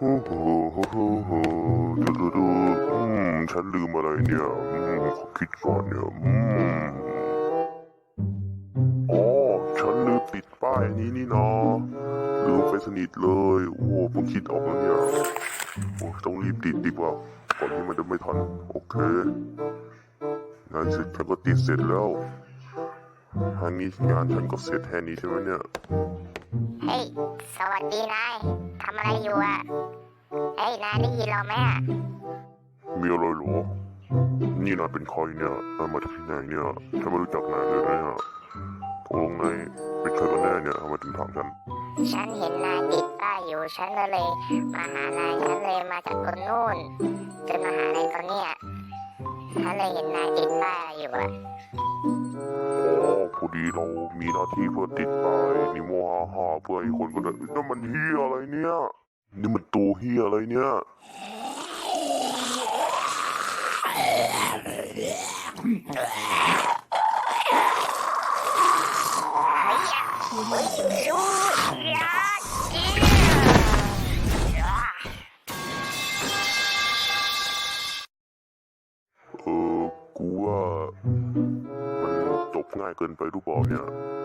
โอ้โหโอ้โหโอ้โหดูดูดูอืมฉันลืมอะไรเนี่ยอืมขอคิดก่อนเนี่ยอืมอ๋อฉันลืมปิดป้ายนี้นี่นาลืมไปสนิทเลย โอ้เพิ่งคิดออกแล้วเนี่ยโอ้ต้องรีบติดดีกว่าก่อนที่มันจะไม่ทัน โอเคงานเสร็จฉันก็ติดเสร็จแล้วทางนี้งานฉันก็เสร็จแค่นี้ใช่ไหมเนี่ย เฮ้ย สวัสดีนาย อะไรอยู่อะเฮ้ยนายได้ยินเราไหมอะมีอะไรเหรอ นี่นายเป็นใครเนี่ยนายมาจากที่ไหนเนี่ยฉันไม่รู้จักนายเลยนะเนี่ยตกลงนายเป็นใครกันแน่เนี่ยทำไมถึงถามฉัน ฉันเห็นนายติดป้ายอยู่ ฉันก็เลยมาหานาย ฉันเลยมาจากตรงนู่นจนมาหานายตรงเนี้ยฉันเลยเห็นนายติดป้ายอยู่อะอ๋อ พอดีเรามีหน้าที่เพื่อติดป้ายนิโมฮาฮาเพื่อให้คนก็ได้นั่นมันเฮียอะไรเนี่ย นี่มันตัวเฮียอะไรเนี่ยเออกูว่า มันจ